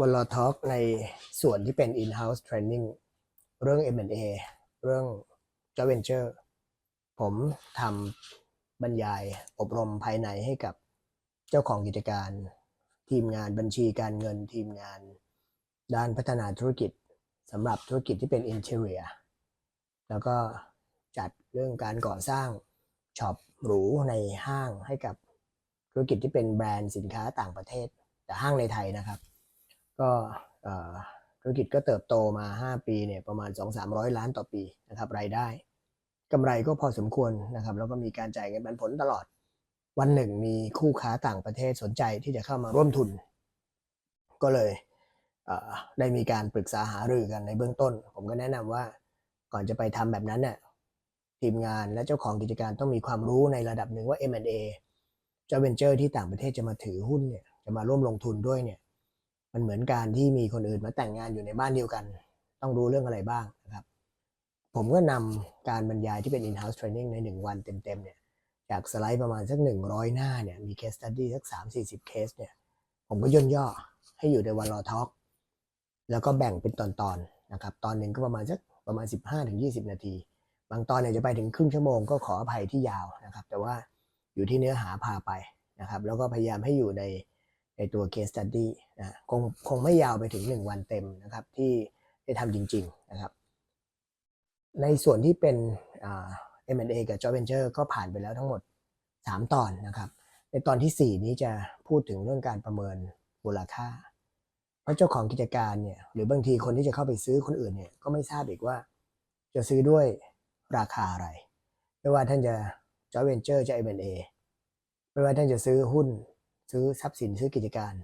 วันลอทอ l k ในส่วนที่เป็น in-house training เรื่อง M&A เรื่อง joint venture ผมทำบรรยายอบรมภายในให้กับเจ้าของกิจการ ทีมงานบัญชีการเงินทีมงาน ด้านพัฒนาธุรกิจสำหรับธุรกิจที่เป็น interior แล้วก็จัดเรื่องการก่อสร้างช็อปหรูในห้างให้กับธุรกิจที่เป็นแบรนด์สินค้าต่างประเทศ แต่ห้างในไทยนะครับ ก็ธุรกิจก็เติบโตมา 5 ปีเนี่ยประมาณ 2-300 ล้านต่อปีนะครับรายได้กำไรก็พอสมควรนะครับแล้วก็มีการจ่ายเงินปันผลตลอด วันหนึ่งมีคู่ค้าต่างประเทศสนใจที่จะเข้ามาร่วมทุน ก็เลยเได้มีการปรึกษาหารือกันในเบื้องต้น ผมก็แนะนำว่าก่อนจะไปทำแบบนั้นเนี่ยทีมงานและเจ้าของกิจการต้องมีความรู้ในระดับหนึ่งว่า M&A เจ้าเวนเจอร์ที่ต่างประเทศจะมาถือหุ้นเนี่ยจะมาร่วมลงทุนด้วยเนี่ย มันเหมือนการที่มีคนอื่นมาแต่งงานอยู่ในบ้านเดียวกัน ต้องรู้เรื่องอะไรบ้างนะครับ ผมก็นำการบรรยายที่เป็น in-house training ใน 1 วันเต็มๆเนี่ยจากสไลด์ประมาณสัก 100 หน้าเนี่ยมี case study สัก 3-40 เคสเนี่ยผมก็ย่นย่อให้อยู่ในวันรอทอ l k แล้วก็แบ่งเป็นตอนๆนะครับตอนหนึ่งก็ประมาณสักประมาณ 15-20 นาที บางตอนเนี่ยจะไปถึงครึ่งชั่วโมงก็ขออภัยที่ยาวนะครับ แต่ว่าอยู่ที่เนื้อหาพาไปนะครับ แล้วก็พยายามให้อยู่ใน ในตัว case study นะคงคงไม่ยาวไปถึง 1 วันเต็มนะครับที่ได้ทำจริง ๆ นะครับ ในส่วนที่เป็นอ่า M&A กับ Joint Venture ก็ผ่านไปแล้วทั้งหมด 3 ตอนนะครับ ในตอนที่ 4 นี้จะพูดถึงเรื่องการประเมินมูลค่า เพราะเจ้าของกิจการเนี่ยหรือบางทีคนที่จะเข้าไปซื้อคนอื่นเนี่ยก็ไม่ทราบอีกว่า จะซื้อด้วยราคาอะไร ไม่ว่าท่านจะ Joint Venture จะ M&A ไม่ว่าท่านจะซื้อหุ้น ซื้อทรัพย์สินซื้อกิจการ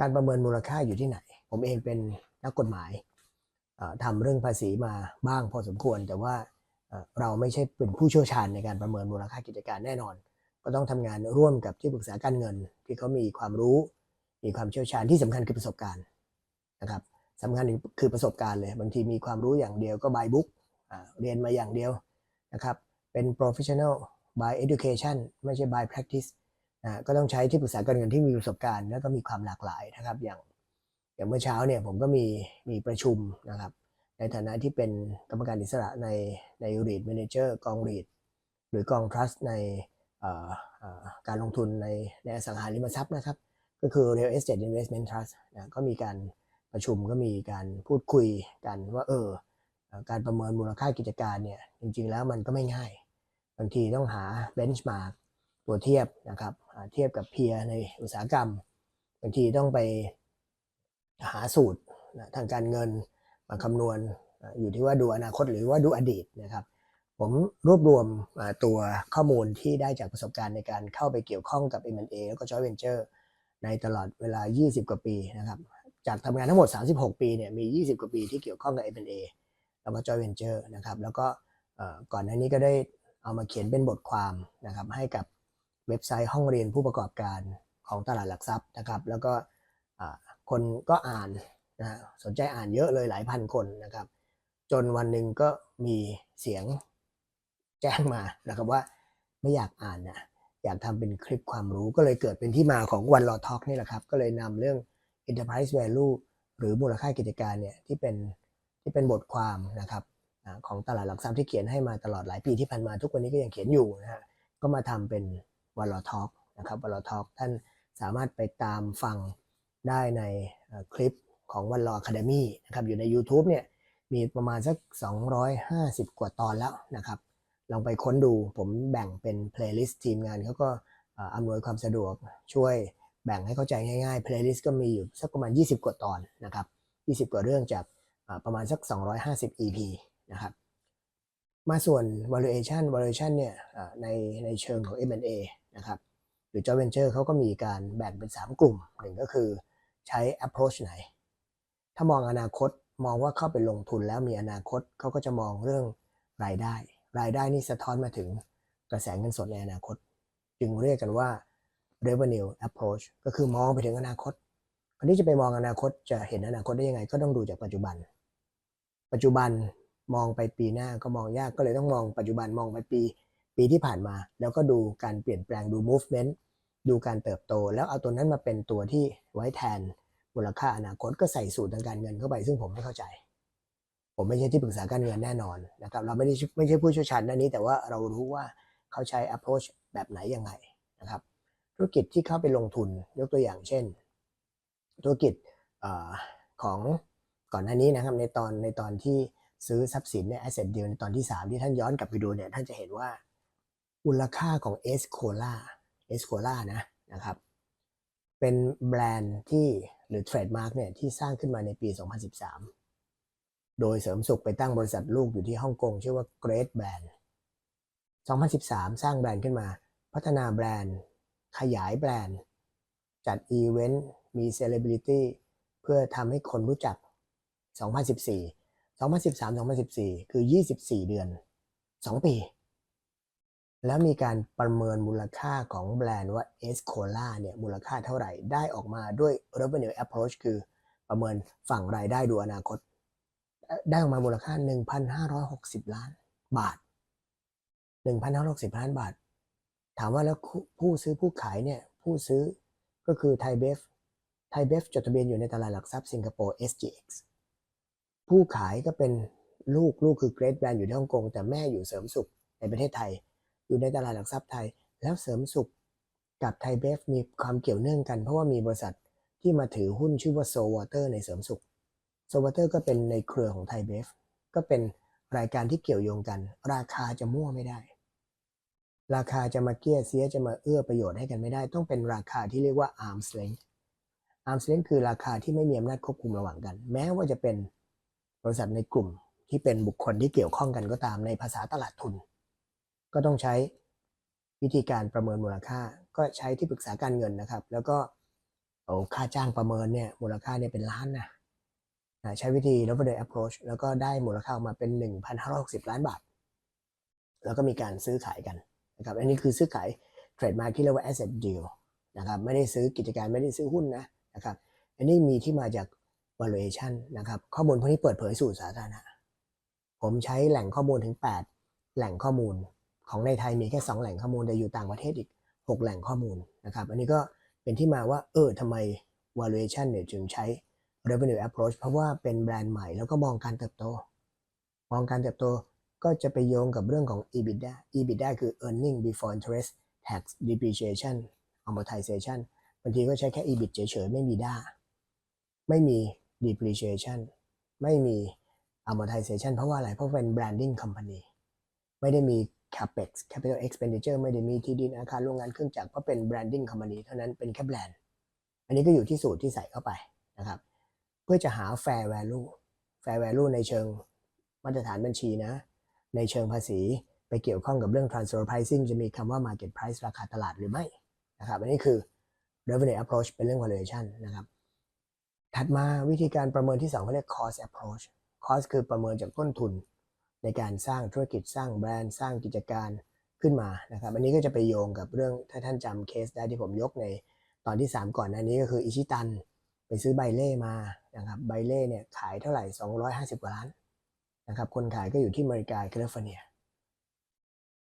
การประเมินมูลค่าอยู่ที่ไหน ผมเองเป็นนักกฎหมายเอ่อทำเรื่องภาษีมาบ้างพอสมควร แต่ว่าเราไม่ใช่เป็นผู้เชี่ยวชาญในการประเมินมูลค่ากิจการแน่นอน ก็ต้องทำงานร่วมกับที่ปรึกษาการเงิน ที่เขามีความรู้ มีความเชี่ยวชาญที่สำคัญคือประสบการณ์นะครับสำคัญคือประสบการณ์เลย บางทีมีความรู้อย่างเดียวก็ by book อ่าเรียนมาอย่างเดียวนะครับเป็น professional by education ไม่ใช่ by practice อ่าก็ต้องใช้ที่ปรึกษาการเงินที่มีประสบการณ์แล้วก็มีความหลากหลายนะครับ อย่างอย่างเมื่อเช้าเนี่ยผมก็มีมีประชุมนะครับ ในฐานะที่เป็นกรรมการอิสระในใน REIT Manager กอง REIT หรือกอง Trust ในการลงทุนในในอสังหาริมทรัพย์นะครับ ก็คือ Real Estate Investment Trust นะก็มีการประชุมก็มีการพูดคุยกันว่าเออเอ่อการประเมินมูลค่ากิจการเนี่ยจริงๆแล้วมันก็ไม่ง่าย บางทีต้องหา benchmark ตัวเทียบนะครับเทียบกับเพียในอุตสาหกรรมบางทีต้องไปหาสูตรนะทางการเงินมาคำนวณอยู่ที่ว่าดูอนาคตหรือว่าดูอดีตนะครับ ผมรวบรวมตัวข้อมูลที่ได้จากประสบการณ์ในการเข้าไปเกี่ยวข้องกับ M&A แล้วก็ Joint Venture ในตลอดเวลา 20 กว่าปีนะครับ จากทำงานทั้งหมด 36 ปีเนี่ยมี 20 กว่าปีที่เกี่ยวข้องกับ M&A แล้วก็ Joint Venture นะครับ แล้วก็ก่อนหน้านี้ก็ได้เอามาเขียนเป็นบทความนะครับให้กับ เว็บไซต์ห้องเรียนผู้ประกอบการของตลาดหลักทรัพย์นะครับ แล้วก็คนก็อ่านนะฮะสนใจอ่านเยอะเลยหลายพันคนนะครับ จนวันหนึ่งก็มีเสียงแจ้งมานะครับว่าไม่อยากอ่านนะอยากทำเป็นคลิปความรู้ก็เลยเกิดเป็นที่มาของวันรอทอ l k นี่แหละครับ ก็เลยนำเรื่อง enterprise value หรือมูลค่ากิจการเนี่ยที่เป็นที่เป็นบทความนะครับของตลาดหลักทรัพย์ที่เขียนให้มาตลอดหลายปีที่ผ่านมาทุกวันนี้ก็ยังเขียนอยู่นะฮะก็มาทำเป็น วันรอทอ l k นะครับวันรอทอ l k ท่านสามารถไปตามฟังได้ในคลิปของวันรอ Academy นะครับอยู่ใน YouTube เนี่ยมีประมาณสัก 250 กว่าตอนแล้วนะครับ ลองไปค้นดูผมแบ่งเป็นเพลย์ลิสต์ทีมงานเขาก็อำนวยความสะดวกช่วยแบ่งให้เข้าใจง่ายๆเพลย์ลิสต์ก็มีอยู่สักประมาณ 20 กว่าตอนนะครับ 20 กว่าเรื่องจากประมาณสัก 250 EP นะครับ มาส่วน valuation valuation เนี่ยในในเชิงของ M&A นะครับหรือ joint venture เขาก็มีการแบ่งเป็น 3 กลุ่มหนึ่งก็คือใช้ approach ไหน ถ้ามองอนาคตมองว่าเข้าไปลงทุนแล้วมีอนาคตเขาก็จะมองเรื่องรายได้ รายได้นี่สะท้อนมาถึงกระแสเงินสดในอนาคต จึงเรียกกันว่า revenue approach ก็คือมองไปถึงอนาคตคนที่จะไปมองอนาคตจะเห็นอนาคตได้ยังไง ก็ต้องดูจากปัจจุบัน ปัจจุบันมองไปปีหน้าก็มองยากก็เลยต้องมองปัจจุบันมองไปปี ปีที่ผ่านมา แล้วก็ดูการเปลี่ยนแปลงดู movement ดูการเติบโต แล้วเอาตัวนั้นมาเป็นตัวที่ไว้แทนมูลค่าอนาคตก็ใส่สูตรทางการเงินเข้าไป ซึ่งผมไม่เข้าใจ ผมไม่ใช่ที่ปรึกษาการเงินแน่นอนนะครับเราไม่ได้ไม่ใช่ผู้เชี่ยวชาญด้านนี้ แต่ว่าเรารู้ว่าเขาใช้ approach แบบไหนยังไงนะครับ ธุรกิจที่เข้าไปลงทุนยกตัวอย่างเช่น ธุรกิจอของก่อนหน้านี้นะครับในตอนในตอนที่ซื้อทรัพย์สินใน asset deal ในตอนที่ 3 ที่ท่านย้อนกลับไปดูเนี่ยท่านจะเห็นว่า มูลค่าของเอสโคล่าเอสโคล่านะนะครับ เป็นแบรนด์ที่หรือเทรดมาร์กเนี่ยที่สร้างขึ้นมาในปี 2013 โดยเสริมสุขไปตั้งบริษัทลูกอยู่ที่ฮ่องกงชื่อว่า Great Brand 2013 สร้างแบรนด์ขึ้นมา พัฒนาแบรนด์ ขยายแบรนด์ จัดอีเวนต์มีเซเลบริตี้เพื่อทำให้คนรู้จัก 2014 2013-2014 คือ 24 เดือน 2 ปี แล้วมีการประเมินมูลค่าของแบรนด์ว่า e s c o l a เนี่ยมูลค่าเท่าไหร่ได้ออกมาด้วย revenue approach คือประเมินฝั่งรายได้ดูอนาคต ได้ออกมามูลค่า 1,560 ล้านบาท 1,560 ล้านบาท ถามว่าแล้วผู้ซื้อผู้ขายเนี่ยผู้ซื้อก็คือไทยเบฟไทยเบฟจดทะเบียนอยู่ในตลาดหลักทรัพย์สิงคโปร์ SGX ผู้ขายก็เป็นลูกลูกคือเกรดแบรนด์อยู่ที่ฮ่องกงแต่แม่อยู่เสริมสุขในประเทศไทย อยู่ในตลาดหลักทรัพย์ไทย แล้วเสริมสุขกับไทยเบฟมีความเกี่ยวเนื่องกัน เพราะว่ามีบริษัทที่มาถือหุ้นชื่อว่าโซวอเตอร์ในเสริมสุขโซวอเตอร์ก็เป็นในเครือของไทยเบฟก็เป็นรายการที่เกี่ยวโยงกัน ราคาจะมั่วไม่ได้ ราคาจะมาเกี้ยเสียจะมาเอื้อประโยชน์ให้กันไม่ได้ ต้องเป็นราคาที่เรียกว่า arm's length arm's length คือราคาที่ไม่มีอำนาจควบคุมระหว่างกัน แม้ว่าจะเป็นบริษัทในกลุ่มที่เป็นบุคคลที่เกี่ยวข้องกันก็ตามในภาษาตลาดทุน ก็ต้องใช้วิธีการประเมินมูลค่า ก็ใช้ที่ปรึกษาการเงินนะครับ แล้วก็โอ้ค่าจ้างประเมินเนี่ยมูลค่าเนี่ยเป็นล้านนะใช้วิธี revenue approach แล้วก็ได้มูลค่าออกมาเป็น 1,560 ล้านบาท แล้วก็มีการซื้อขายกันนะครับอันนี้คือซื้อขายเทรดมาที่เรียกว่า asset deal นะครับไม่ได้ซื้อกิจการไม่ได้ซื้อหุ้นนะนะครับอันนี้มีที่มาจาก valuation นะครับข้อมูลพวกนี้เปิดเผยสู่สาธารณะผมใช้แหล่งข้อมูลถึง 8 แหล่งข้อมูล ของในไทยมีแค่ 2 แหล่งข้อมูลแต่อยู่ต่างประเทศอีก 6 แหล่งข้อมูลนะครับอันนี้ก็เป็นที่มาว่าเออทำไม valuation เนี่ยจึงใช้ revenue approach เพราะว่าเป็นแบรนด์ใหม่แล้วก็มองการเติบโต มองการเติบโตก็จะไปโยงกับเรื่องของ EBITDA EBITDA คือ earning before interest tax depreciation amortization บางทีก็ใช้แค่ EBIT เฉยๆ ไม่มีด้าไม่มี depreciation ไม่มี amortization เพราะว่าอะไร เพราะเป็น branding company ไม่ได้มี capex capital expenditure ไม่ได้มีที่ดินอาคารโรงงานเครื่องจักรเพราะเป็น branding company เท่านั้นเป็นแค่แบรนด์ อันนี้ก็อยู่ที่สูตรที่ใส่เข้าไปนะครับ เพื่อจะหา fair value fair value ในเชิงมาตรฐานบัญชีนะ ในเชิงภาษีไปเกี่ยวข้องกับเรื่อง transfer pricing จะมีคำว่า market price ราคาตลาดหรือไม่นะครับ อันนี้คือ revenue approach เป็นเรื่อง valuation นะครับ ถัดมาวิธีการประเมินที่2เขาเรียก cost approach cost คือประเมินจากต้นทุน ในการสร้างธุรกิจสร้างแบรนด์สร้างกิจการขึ้นมานะครับ อันนี้ก็จะไปโยงกับเรื่องถ้าท่านจำเคสได้ที่ผมยกในตอนที่ 3 ก่อนหน้านี้ก็คืออิชิตันไปซื้อไบเล่มานะครับไบเล่เนี่ยขายเท่าไหร่ 250 กว่าล้านนะครับคนขายก็อยู่ที่อเมริกาแคลิฟอร์เนีย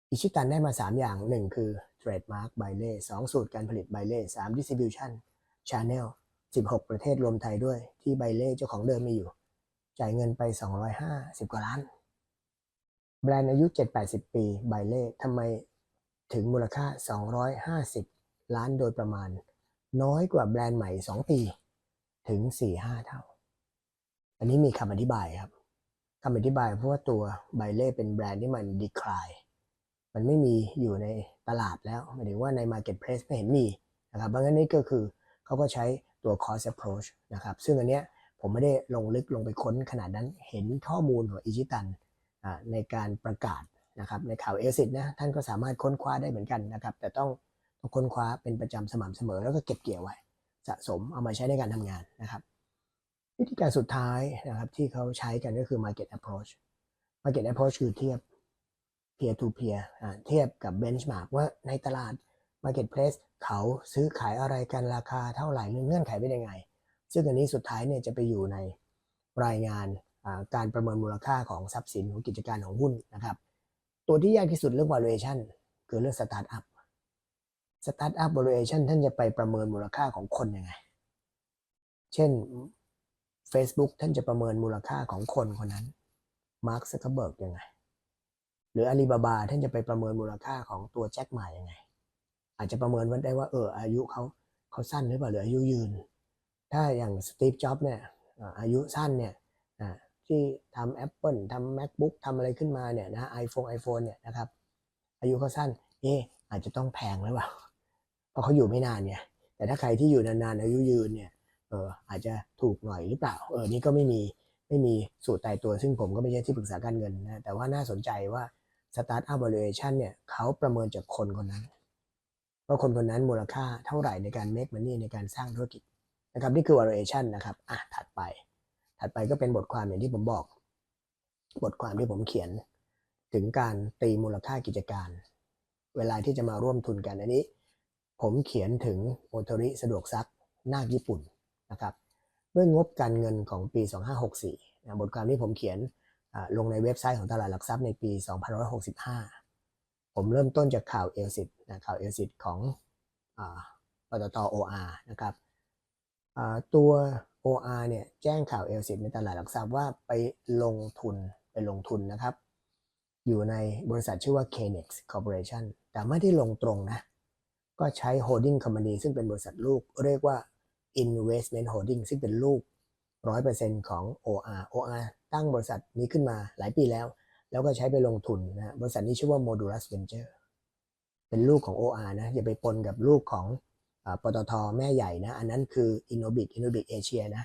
อิชิตันได้มา 3 อย่าง 1 คือเทรดมาร์กไบเล่สองสูตรการผลิตไบเล่สามดิสติบิวชันชาแนล16 ประเทศรวมไทยด้วยที่ไบเล่เจ้าของเดิมมีอยู่ จ่ายเงินไป 250 กว่าล้าน แบรนด์อายุ 7-80 ปีไบเล่ทำไมถึงมูลค่า 250 ล้านโดยประมาณ น้อยกว่าแบรนด์ใหม่ 2 ปีถึง 4-5 เท่า อันนี้มีคำอธิบายครับคำอธิบายเพราะว่าตัวไบเล่เป็นแบรนด์ที่มันดีคลายมันไม่มีอยู่ในตลาดแล้วหมายถึงว่าใน Marketplace ไม่เห็นมีนะครับเพราะงั้นนี่ก็คือเขาก็ใช้ตัว cost approach นะครับ ซึ่งอันเนี้ยผมไม่ได้ลงลึกลงไปค้นขนาดนั้นเห็นข้อมูลของอิชิตัน ในการประกาศนะครับในข่าวเอซิตนะท่านก็สามารถค้นคว้าได้เหมือนกันนะครับ แต่ต้องต้องค้นคว้าเป็นประจำสม่ำเสมอแล้วก็เก็บเกี่ยวไว้ สะสมเอามาใช้ในการทำงานนะครับ วิธีการสุดท้ายนะครับที่เขาใช้กันก็คือ market approach market approach คือเทียบ peer to peer เทียบกับ benchmark ว่าในตลาด marketplace เขาซื้อขายอะไรกันราคาเท่าไหร่เงื่อนไขเป็นยังไง ซึ่งอันนี้สุดท้ายเนี่ยจะไปอยู่ในรายงาน การประเมินมูลค่าของทรัพย์สินของกิจการของหุ้นนะครับ ตัวที่ยากที่สุดเรื่อง valuation คือเรื่อง startup startup valuation ท่านจะไปประเมินมูลค่าของคนยังไง เช่น Facebook ท่านจะประเมินมูลค่าของคนคนนั้นมาร์คซักเบิร์กยังไง หรืออาลีบาบาท่านจะไปประเมินมูลค่าของตัวแจ็คหมายังไง อาจจะประเมินว่าได้ว่าเอออายุเขาเขาสั้นหรือเปล่าหรืออายุยืน ถ้าอย่างสตีฟจ็อบเนี่ยอาอายุสั้นเนี่ยอ่า ที่ทำ Apple ทำ MacBook ทำอะไรขึ้นมาเนี่ยนะไอโฟนไอโฟนเนี่ยนะครับ อายุเขาสั้นเอะอาจจะต้องแพงหรือเปล่าเพราะเขาอยู่ไม่นานไงแต่ถ้าใครที่อยู่นานๆอายุยืนเนี่ยเอออาจจะถูกหน่อยหรือเปล่าเออนี่ก็ไม่มีไม่มีสูตรตายตัว ซึ่งผมก็ไม่ใช่ที่ปรึกษาการเงินนะแต่ว่าน่าสนใจว่า Startup Valuation เนี่ยเขาประเมินจากคนคนนั้นว่าคนคนนั้นมูลค่าเท่าไหร่ในการ make money ในการสร้างธุรกิจนะครับนี่คือ valuation นะครับอะถัดไป ถัดไปก็เป็นบทความอย่างที่ผมบอก บทความที่ผมเขียน ถึงการตีมูลค่ากิจการ เวลาที่จะมาร่วมทุนกันอันนี้ ผมเขียนถึงโอโทริสะดวกซักนาคญี่ปุ่นนะครับด้วยงบการเงินของปี 2564นะบทความที่ผมเขียนลงในเว็บไซต์ของตลาดหลักทรัพย์ในปี 2565 ผมเริ่มต้นจากข่าวเอลซินะข่าวเอลซิตของอปตท OR นะครับตัว OR เนี่ยแจ้งข่าวเอลซิในตลาดหลักทรัพย์ว่าไปลงทุนไปลงทุนนะครับ อยู่ในบริษัทชื่อว่า Kenex Corporation แต่ไม่ได้ลงตรงนะ ก็ใช้ holding company ซึ่งเป็นบริษัทลูกเรียกว่า investment holding ซึ่งเป็นลูก 100%ของ OR OR ตั้งบริษัทนี้ขึ้นมาหลายปีแล้ว แล้วก็ใช้ไปลงทุนนะบริษัทนี้ชื่อว่า Modulus Venture เป็นลูกของ OR นะอย่าไปปนกับลูกของ ปตทแม่ใหญ่นะ อันนั้นคือ Innobic Innobic Asia นะ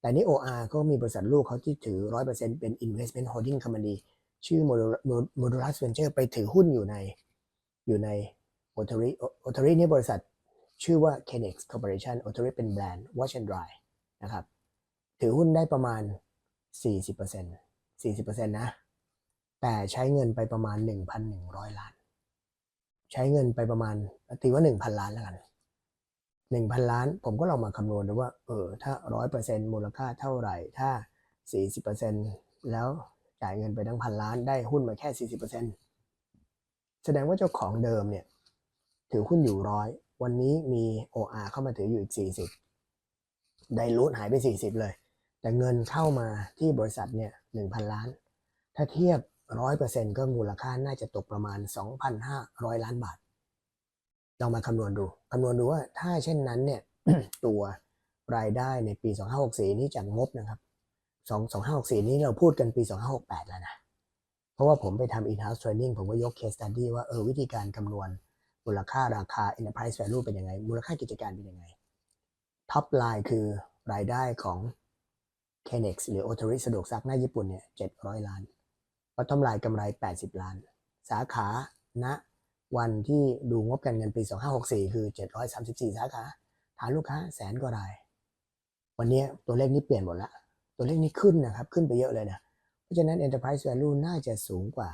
แต่นี่ OR ก็มีบริษัทลูกเขาที่ถือ 100%เป็น investment holding company ชื่อ Modulus Venture ไปถือหุ้นอยู่ในอยู่ในโอทริโอทรินี่บริษัทชื่อว่า Kenex Corporation โอทริเป็นแบรนด์ Watch and Dry นะครับ ถือหุ้นได้ประมาณ 40% 40%นะ แต่ใช้เงินไปประมาณ 1,100 ล้าน ใช้เงินไปประมาณตีว่า 1,000 ล้านแล้วกัน 1,000 ล้าน ผมก็ลองมาคำนวณดูว่าเออถ้า 100%มูลค่าเท่าไหร่ ถ้า 40%แล้วจ่ายเงินไปทั้งพันล้านได้หุ้นมาแค่ 40%แสดงว่าเจ้าของเดิมเนี่ยถือหุ้นอยู่ร้อยวันนี้มี OR เข้ามาถืออยู่อีก 40 ได้รูทหายไป 40 เลย แต่เงินเข้ามาที่บริษัทเนี่ย1,000 ล้าน ถ้าเทียบ 100%ก็มูลค่าน่าจะตกประมาณ 2,500 ล้านบาท ลองมาคำนวณดูคำนวณดูว่าถ้าเช่นนั้นเนี่ยตัวรายได้ในปี 2564 นี้จากงบนะครับ 2 2564 นี้เราพูดกันปี 2568 แล้วนะ เพราะว่าผมไปทำ in-house training ผมก็ยก case study ว่าเออวิธีการคำนวณมูลค่าราคา enterprise value เป็นยังไง มูลค่ากิจการเป็นยังไง top line คือรายได้ของ Kenex หรือ Otori สะดวกซักหน้าญี่ปุ่นเนี่ย700 ล้าน bottom line กำไร 80 ล้าน สาขาณ วันที่ดูงบการเงินปี 2564 คือ 734 สาขาฐานลูกค้าแสนกว่าราย วันนี้ตัวเลขนี้เปลี่ยนหมดละ ตัวเลขนี้ขึ้นนะครับ ขึ้นไปเยอะเลยนะ เพราะฉะนั้น enterprise value น่าจะสูงกว่า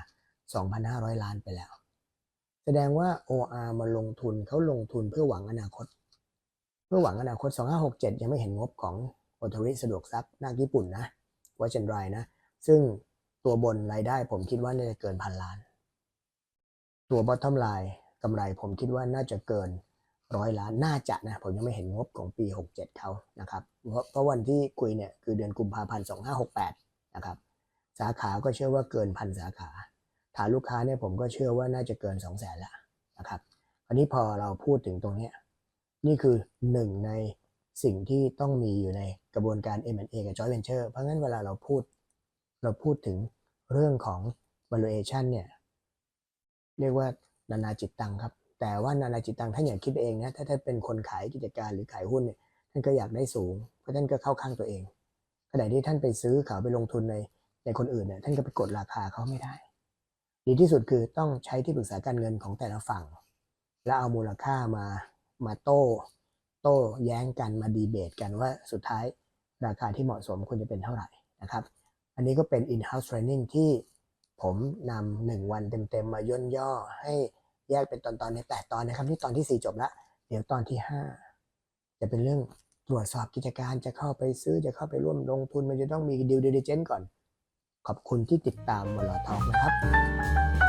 2,500 ล้านไปแล้ว แสดงว่า OR มาลงทุนเขาลงทุนเพื่อหวังอนาคต เพื่อหวังอนาคต 2567 ยังไม่เห็นงบของ o t o r i สะดวกซักนาคญี่ปุ่นนะวัชเชนไรนะ ซึ่งตัวบนรายได้ผมคิดว่าน่าจะเกินพันล้าน ตัว bottom line กำไรผมคิดว่าน่าจะเกินร้อยล้านน่าจะนะ ผมยังไม่เห็นงบของปี 67 เขานะครับ เพราะวันที่คุยเนี่ย คือเดือนกุมภาพันธ์ 2568 นะครับ สาขาก็เชื่อว่าเกินพันสาขาฐานลูกค้าเนี่ยผมก็เชื่อว่าน่าจะเกิน 2 0 0แสนละนะครับอันนี้พอเราพูดถึงตรงนี้นี่คือหนึ่งในสิ่งที่ต้องมีอยู่ในกระบวนการ M&A กับ Joint Venture เพราะงั้นเวลาเราพูด เราพูดถึงเรื่องของ valuation เนี่ย เรียกว่านานาจิตตังครับ แต่ว่านานาจิตตังท่านอย่าคิดเองนะถ้าท่านเป็นคนขายกิจการหรือขายหุ้นเนี่ยท่านก็อยากได้สูงเพราะท่านก็เข้าข้างตัวเองขณะที่ท่านไปซื้อเขาไปลงทุนในในคนอื่นเนี่ยท่านก็ไปกดราคาเขาไม่ได้ ดีที่สุดคือต้องใช้ที่ปรึกษาการเงินของแต่ละฝั่ง แล้วเอามูลค่ามามาโต้โต้แย้งกันมาดีเบตกันว่าสุดท้ายราคาที่เหมาะสมควรจะเป็นเท่าไหร่นะครับ อันนี้ก็เป็น in-house training ที่ ผมนำหนึ่งวันเต็มๆมาย่นย่อให้แยกเป็นตอนๆในแปดตอนนะครับนี่ตอนที่สี่จบละเดี๋ยวตอนที่ห้าจะเป็นเรื่องตรวจสอบกิจการจะเข้าไปซื้อจะเข้าไปร่วมลงทุนมันจะต้องมีดิวเดลิเจนต์ก่อน ขอบคุณที่ติดตามวลทอกนะครับ